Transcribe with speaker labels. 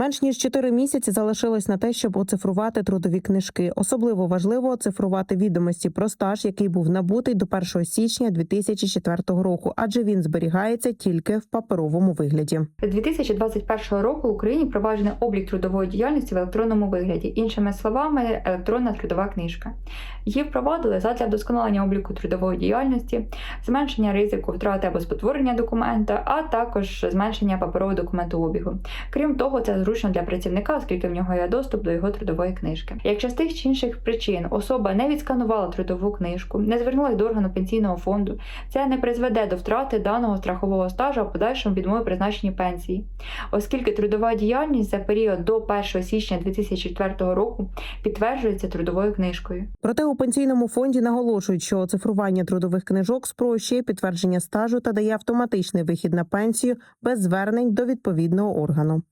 Speaker 1: Менш ніж 4 місяці залишилось на те, щоб оцифрувати трудові книжки. Особливо важливо оцифрувати відомості про стаж, який був набутий до 1 січня 2004 року, адже він зберігається тільки в паперовому вигляді.
Speaker 2: З 2021 року в Україні впроваджений облік трудової діяльності в електронному вигляді, іншими словами, електронна трудова книжка. Її впровадили задля вдосконалення обліку трудової діяльності, зменшення ризику втрати або спотворення документа, а також зменшення паперового документообігу. Крім того, це зручно для працівника, оскільки в нього є доступ до його трудової книжки. Якщо з тих чи інших причин особа не відсканувала трудову книжку, не звернулася до органу пенсійного фонду, це не призведе до втрати даного страхового стажу, а подальшому відмови призначенні пенсії, оскільки трудова діяльність за період до 1 січня 2004 року підтверджується трудовою книжкою.
Speaker 1: Проте у пенсійному фонді наголошують, що оцифрування трудових книжок спрощує підтвердження стажу та дає автоматичний вихід на пенсію без звернень до відповідного органу.